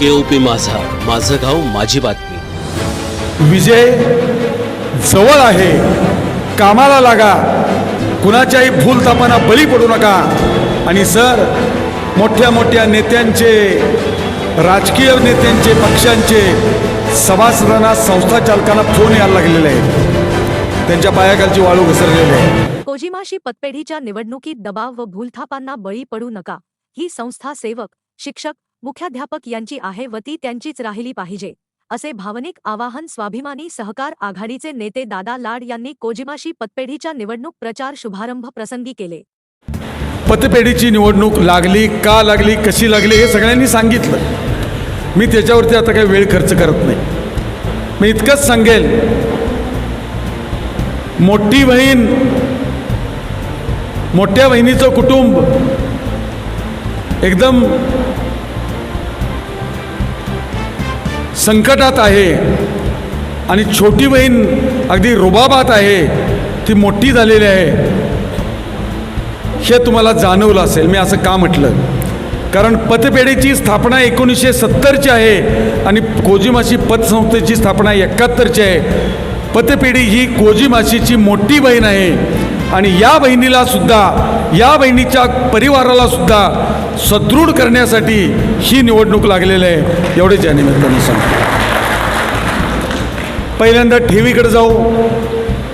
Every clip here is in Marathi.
केओपी माझा माझं गाव माझी बातमी. विजय जवळ आहे. कामाला लागा. कुणाच्याही भूलतापांना बळी पडू नका. आणि सर मोठ्या मोठ्या नेत्यांचे राजकीय नेत्यांचे पक्षांचे सभासदांना संस्था चालकांना फोन यायला लागलेले आहेत. त्यांच्या पायाखालची वाळू घसरलेली आहे. कोजिमाशी पतपेढीच्या निवडणुकीत दबाव व भूलथापांना बळी पडू नका. ही संस्था सेवक शिक्षक मुख्याध्यापक यांची आहे व ती त्यांचीच राहिली पाहिजे असे भावनिक आवाहन स्वाभिमानी सहकार आघाडीचे नेते दादा लाड यांनी कोजिमाशी पतपेढीच्या निवडणूक प्रचार शुभारंभ प्रसंगी केले. पतपेढीची निवडणूक लागली का लागली कशी लागली हे सगळ्यांनी सांगितलं. मी त्याच्यावरती आता काही वेळ खर्च करत नाही. मी इतकंच सांगेल मोठी बहीण मोठ्या बहिणीचं कुटुंब एकदम संकटात आहे आणि छोटी बहीण अगदी रुबाबात आहे ती मोठी झालेली आहे. हे तुम्हाला जाणवलं असेल मी असं का म्हटलं? कारण पतपेढीची स्थापना एकोणीसशे सत्तरची आहे आणि कोजीमाशी पतसंस्थेची स्थापना एकाहत्तरची आहे. पतपेढी ही कोजीमाशीची मोठी बहीण आहे आणि या बहिणीलासुद्धा या बहिणीच्या परिवारालासुद्धा सदृढ करण्यासाठी ही निवडणूक लागलेली आहे एवढेच या निमित्तानं सांगतो. पहिल्यांदा ठेवीकडे जाऊ.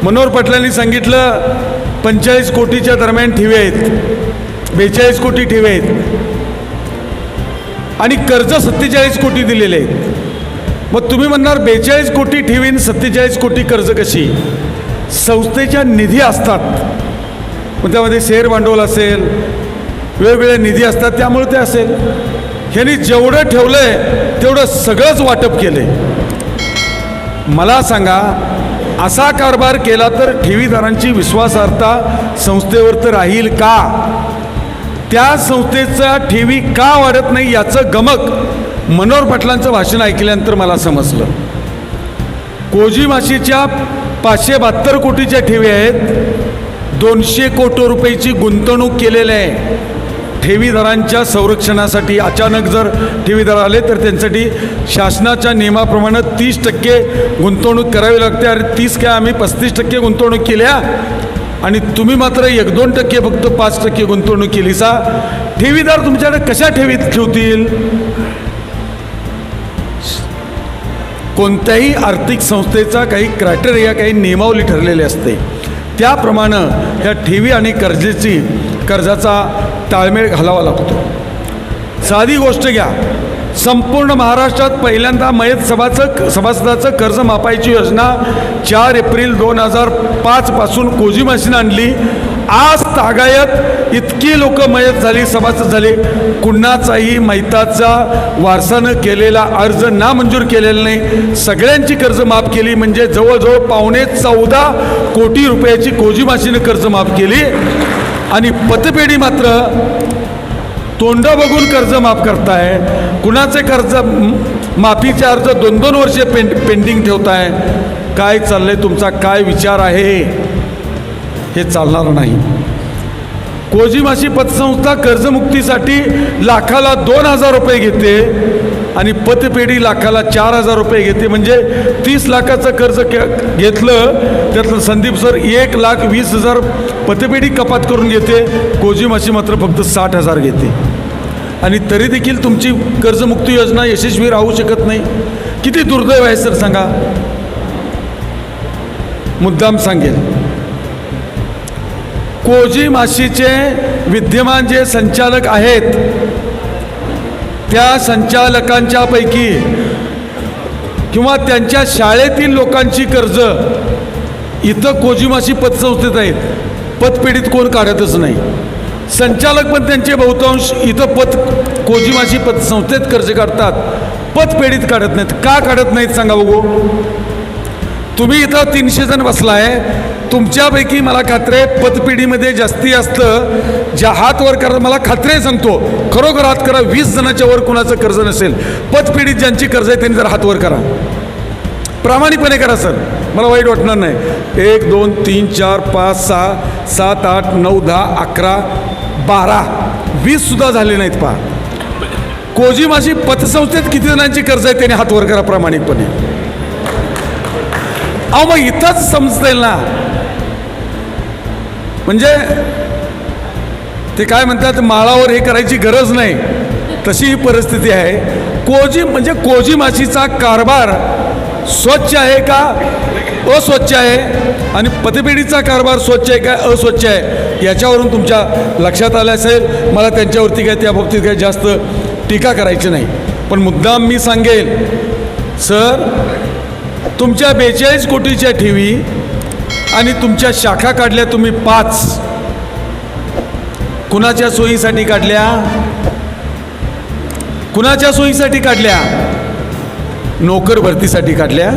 मनोहर पाटलांनी सांगितलं पंचेचाळीस कोटीच्या दरम्यान ठेवी आहेत. बेचाळीस कोटी ठेवी आहेत. आणि कर्ज सत्तेचाळीस कोटी दिलेले आहेत. मग तुम्ही म्हणणार बेचाळीस कोटी ठेवीन सत्तेचाळीस कोटी कर्ज कशी? संस्थेच्या निधी असतात. मग त्यामध्ये शेअर भांडवल असेल वेगवेगळे निधी असतात त्यामुळे ते असेल. ह्यांनी जेवढं ठेवलं आहे तेवढं सगळंच वाटप केलं आहे मला सांगा असा कारभार केला तर ठेवीदारांची विश्वासार्हता संस्थेवर तर राहील का? त्या संस्थेचा ठेवी का वाढत नाही याचं गमक मनोहर पाटलांचं भाषण ऐकल्यानंतर मला समजलं. कोजी माशीच्या पाचशे बहात्तर कोटीच्या ठेवी आहेत. दोनशे कोटी रुपयाची गुंतवणूक केलेली आहे. ठेवीदारांच्या संरक्षणासाठी अचानक जर ठेवीदार आले तर त्यांच्यासाठी शासनाच्या नियमाप्रमाणे तीस टक्के गुंतवणूक करावी लागते आणि तीस काय आम्ही पस्तीस टक्के गुंतवणूक केल्या आणि तुम्ही मात्र एक दोन टक्के फक्त पाच टक्के गुंतवणूक केली सा ठेवीदार तुमच्याकडे कशा ठेवीत ठेवतील? कोणत्याही आर्थिक संस्थेचा काही क्रायटेरिया काही नियमावली ठरलेली असते. त्याप्रमाणे ह्या ठेवी आणि कर्जाची कर्जाचा ताळमेळ घालावा लागतो. साधी गोष्ट घ्या. संपूर्ण महाराष्ट्रात पहिल्यांदा मयत सभाचं सभासदाचं कर्ज मापायची योजना चार एप्रिल दोन हजार पाचपासून कोजिमाशीनं आणली. आज तागायत इतकी लोक मयत झाली सभासद झाले. कुणाचाही मैताचा वारसानं केलेला अर्ज नामंजूर केलेला नाही. सगळ्यांची कर्ज माफ केली म्हणजे जवळजवळ पावणे चौदा कोटी रुपयाची कोजिमाशीनं कर्ज माफ केली. आणि पतपेढी मात्र तोंड बघून कर्ज माफ करताय. कुणाचे कर्ज माफीचे अर्ज दोन दोन वर्षे पें पेंडिंग ठेवताय. काय चाललंय तुमचा? काय विचार आहे? हे चालणार नाही. कोजिमाशी पतसंस्था कर्जमुक्तीसाठी लाखाला दोन हजार रुपये घेते आणि पतपेढी लाखाला चार हजार रुपये घेते. म्हणजे तीस लाखाचं कर्ज के घेतलं त्यातलं संदीप सर एक लाख वीस हजार पतपेढी कपात करून घेते कोजिमाशी मात्र फक्त साठ हजार घेते. आणि तरी देखील तुमची कर्जमुक्ती योजना यशस्वी राहू शकत नाही. किती दुर्दैव आहे सर सांगा? मुद्दाम सांगेल कोजी माशीचे विद्यमान जे संचालक आहेत त्या संचालकांच्या पैकी किंवा त्यांच्या शाळेतील लोकांची कर्ज इथं कोजिमाशी पतसंस्थेत आहेत. पतपेढीत कोण काढतच नाही. संचालक पण त्यांचे बहुतांश इथं पत कोजिमाशी पतसंस्थेत कर्ज काढतात. पतपेढीत काढत नाहीत. का काढत नाहीत सांगा बघू. तुम्ही इथं तीनशे जण बसला आहे तुमच्यापैकी मला खात्री आहे पतपिढीमध्ये जास्ती असतं. ज्या हात वर करा मला खात्री आहे सांगतो. खरोखर हात करा वीस जणाच्या वर कुणाचं कर्ज नसेल. पतपिढीत ज्यांची कर्ज आहे त्यांनी जर हात वर करा. प्रामाणिकपणे करा सर. मला वाईट वाटणार नाही. एक दोन तीन चार पाच सहा सात आठ नऊ दहा अकरा बारा वीस सुद्धा झाले नाहीत पहा. कोजिमाशी पतसंस्थेत किती जणांची कर्ज आहे त्याने हात वर करा प्रामाणिकपणे. अहो मग इथंच समजता ना. म्हणजे ते काय म्हणतात माळावर हे करायची गरज नाही. तशी ही परिस्थिती आहे. कोजी म्हणजे कोजी माशीचा कारभार स्वच्छ आहे का? अस्वच्छ आहे. आणि पतपेढीचा कारभार स्वच्छ आहे का? अस्वच्छ आहे. याच्यावरून तुमच्या लक्षात आलं असेल मला त्यांच्यावरती काय त्या बाबतीत काही जास्त टीका करायची नाही. पण मुद्दाम मी सांगेल सर तुमच्या बेचाळीस कोटीच्या ठेवी आणि तुमच्या शाखा काढल्या तुम्ही पाच. कुणाच्या सोयीसाठी काढल्या? कुणाच्या सोयीसाठी काढल्या? नोकर भरतीसाठी काढल्या.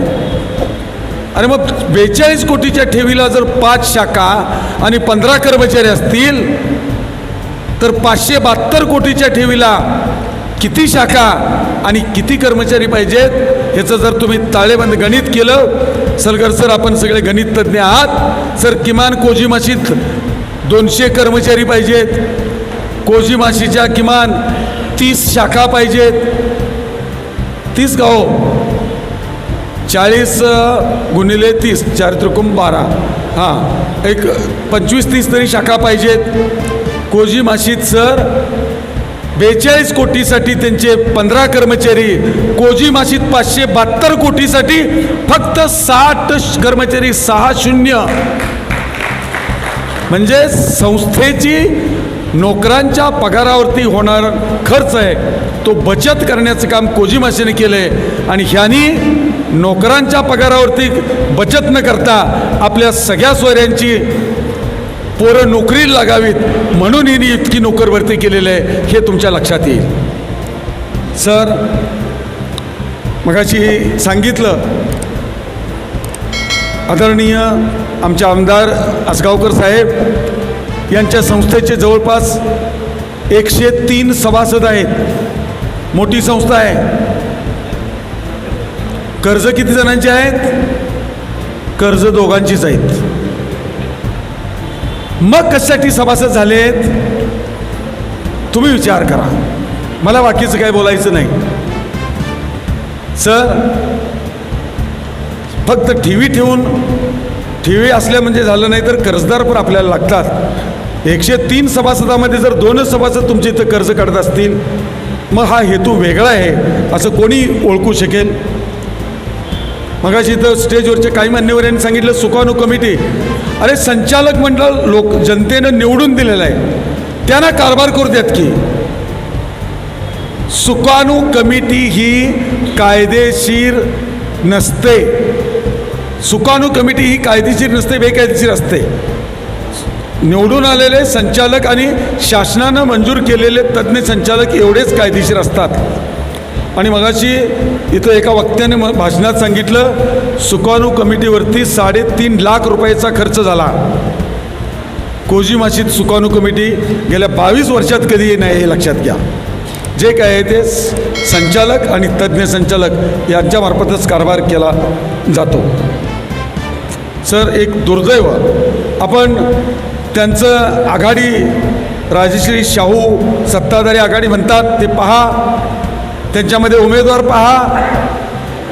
आणि मग बेचाळीस कोटीच्या ठेवीला जर पाच शाखा आणि पंधरा कर्मचारी असतील तर पाचशे बहात्तर कोटीच्या ठेवीला किती शाखा आणि किती कर्मचारी पाहिजेत ह्याचं जर तुम्ही ताळेबंद गणित केलं सलगर सर आपण सगळे गणित तज्ज्ञ आहात. सर किमान कोजीमाशीत दोनशे कर्मचारी पाहिजेत. कोजीमाशीच्या किमान तीस शाखा पाहिजेत. तीस का हो चाळीस गुणिले तीस चार त्रिकुम बारा. हां एक पंचवीस तीस तरी शाखा पाहिजेत. कोजी माशीत सर बेचाळीस कोटीसाठी त्यांचे पंधरा कर्मचारी कोजी माशीत पाचशे बहात्तर कोटीसाठी फक्त साठ कर्मचारी सहा शून्य. म्हणजे संस्थेची नोकरांच्या पगारावरती होणार खर्च आहे. तो बचत करण्याचं काम कोजीमाशीने केलं आहे आणि ह्यांनी नोकरांच्या पगारावरती बचत न करता आपल्या सगळ्या सोयऱ्यांची पोरं नोकरीला लागावीत म्हणून हिने इतकी नोकरभरती केलेली आहे हे तुमच्या लक्षात येईल. सर मगाशी सांगितलं आदरणीय आमचे आमदार आसगावकर साहेब यांच्या संस्थेचे जवळपास एकशे तीन सभासद आहेत. मोठी संस्था आहे. कर्ज किती जणांची आहेत? कर्ज दोघांचीच आहेत. मग कशासाठी सभासद झालेत? तुम्ही विचार करा. मला बाकीचं काय बोलायचं नाही. सर फक्त ठेवी ठेवून ठेवी असल्या म्हणजे झालं नाही तर कर्जदार पण आपल्याला लागतात. एकशे तीन सभासदामध्ये जर दोनच सभासद तुमचे इथं कर्ज काढत असतील मग हा हेतू वेगळा आहे असं कोणी ओळखू शकेल मगाशी तर स्टेजवरचे काही मान्यवरांनी सांगितलं सुकाणू कमिटी. अरे संचालक मंडळ लोक जनतेनं निवडून दिलेलं आहे. त्यांना कारभार करू द्यात की. सुकाणू कमिटी ही कायदेशीर नसते. सुकाणू कमिटी ही कायदेशीर नसते बेकायदेशीर असते. निवडून आलेले संचालक आणि शासनानं मंजूर केलेले तज्ज्ञ संचालक एवढेच कायदेशीर असतात. आणि मगाशी इथं एका वक्त्याने म भाषणात सांगितलं सुकाणू कमिटीवरती साडेतीन लाख रुपयाचा खर्च झाला. कोजीमाशीत सुकाणू कमिटी गेल्या बावीस वर्षात कधी नाही हे लक्षात घ्या. जे काय आहे ते संचालक आणि तज्ज्ञ संचालक यांच्यामार्फतच कारभार केला जातो. सर एक दुर्दैव. आपण त्यांचं आघाडी राजश्री शाहू सत्ताधारी आघाडी म्हणतात ते पहा. त्यांच्यामध्ये उमेदवार पहा.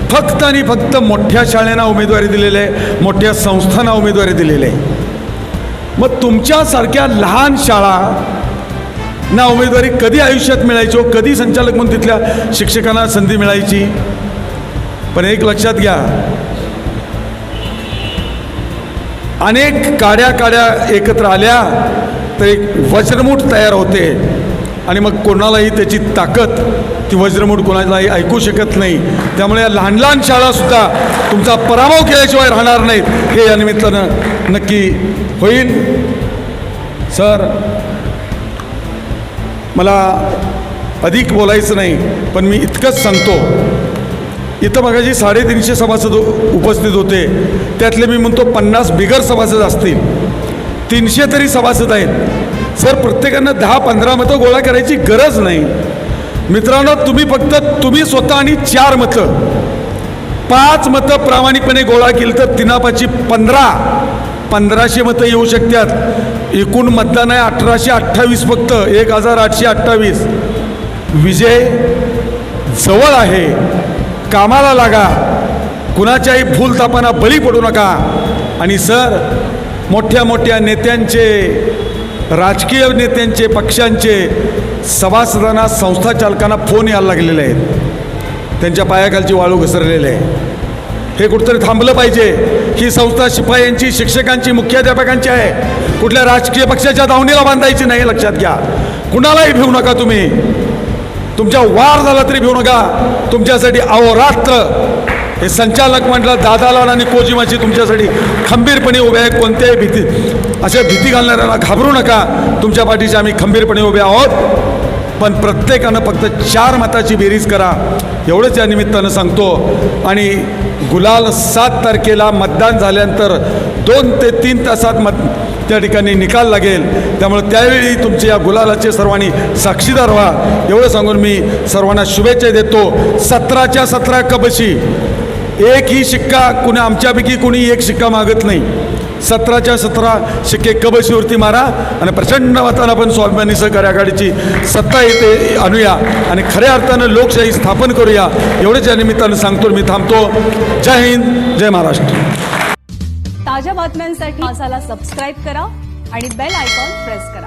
फक्त आणि फक्त मोठ्या शाळेना उमेदवारी दिलेली आहे मोठ्या संस्थांना उमेदवारी दिलेली आहे. मग तुमच्यासारख्या लहान शाळा ना उमेदवारी कधी आयुष्यात मिळायची हो? कधी संचालक म्हणून तिथल्या शिक्षकांना संधी मिळायची? पण एक लक्षात घ्या अनेक काड्या काड्या एकत्र आल्या तर एक वज्रमूठ तयार होते. आणि मग कोणालाही त्याची ताकद ती वज्रमूठ कोणालाही ऐकू शकत नाही. त्यामुळे या लहान लहान शाळासुद्धा तुमचा पराभव केल्याशिवाय राहणार नाहीत. हे या निमित्तानं नक्की होईल. सर मला अधिक बोलायचं नाही पण मी इतकंच सांगतो. इथं मगाशी साडेतीनशे सभासद उपस्थित होते त्यातले मी म्हणतो पन्नास बिगर सभासद असतील. तीनशे तरी सभासद आहेत. सर प्रत्येकानं दहा पंधरा मतं गोळा करायची गरज नाही. मित्रांनो तुम्ही फक्त तुम्ही स्वतः आणि चार मतं. पाच मतं प्रामाणिकपणे गोळा केली तर तिनापाची पंधरा पंधराशे मतं येऊ शकतात. एकूण मतदान आहे अठराशे अठ्ठावीस फक्त एक हजार आठशे अठ्ठावीस. विजय जवळ आहे. कामाला लागा. कुणाच्याही भूलतापांना बळी पडू नका. आणि सर मोठ्या मोठ्या नेत्यांचे राजकीय नेत्यांचे पक्षांचे सभासदांना संस्था चालकांना फोन यायला लागलेले आहेत. त्यांच्या पायाखालची वाळू घसरलेले आहे. हे कुठंतरी थांबलं पाहिजे. ही संस्था शिपायांची शिक्षकांची मुख्याध्यापकांची आहे. कुठल्या राजकीय पक्षाच्या दावणीला बांधायची नाही लक्षात घ्या. कुणालाही भिवू नका तुम्ही. तुमच्या वार झाला तरी भिवू नका. तुमच्यासाठी अहोरात्र हे संचालक मंडळ दादालाल आणि कोजिमाची तुमच्यासाठी खंबीरपणे उभे आहे. कोणत्याही भीती अशा भीती घालणाऱ्यांना घाबरू नका. तुमच्या पाठीशी आम्ही खंबीरपणे उभे आहोत. पण प्रत्येकानं फक्त चार मताची बेरीज करा. एवढंच या निमित्तानं सांगतो. आणि गुलाल सात तारखेला मतदान झाल्यानंतर दोन ते तीन तासात मत त्या ठिकाणी निकाल लागेल. त्यामुळे त्यावेळी तुमच्या या गुलालाचे सर्वांनी साक्षीदार व्हा. एवढं सांगून मी सर्वांना शुभेच्छा देतो. सतराच्या सतरा कबशी. एक ही शिक्का कुणी आमच्यापैकी कुणी एक शिक्का मागत नाही. सतराच्या सतरा शिक्के कबशीवरती मारा आणि प्रचंड मतानं आपण स्वाभिमानी सहकारी आघाडीची सत्ता येते आणूया आणि खऱ्या अर्थानं लोकशाही स्थापन करूया. एवढंच या निमित्तानं सांगतो मी थांबतो. जय हिंद जय महाराष्ट्र. ताज्या बातम्यांसाठी मासाला सबस्क्राईब करा आणि बेल आयकॉन प्रेस करा.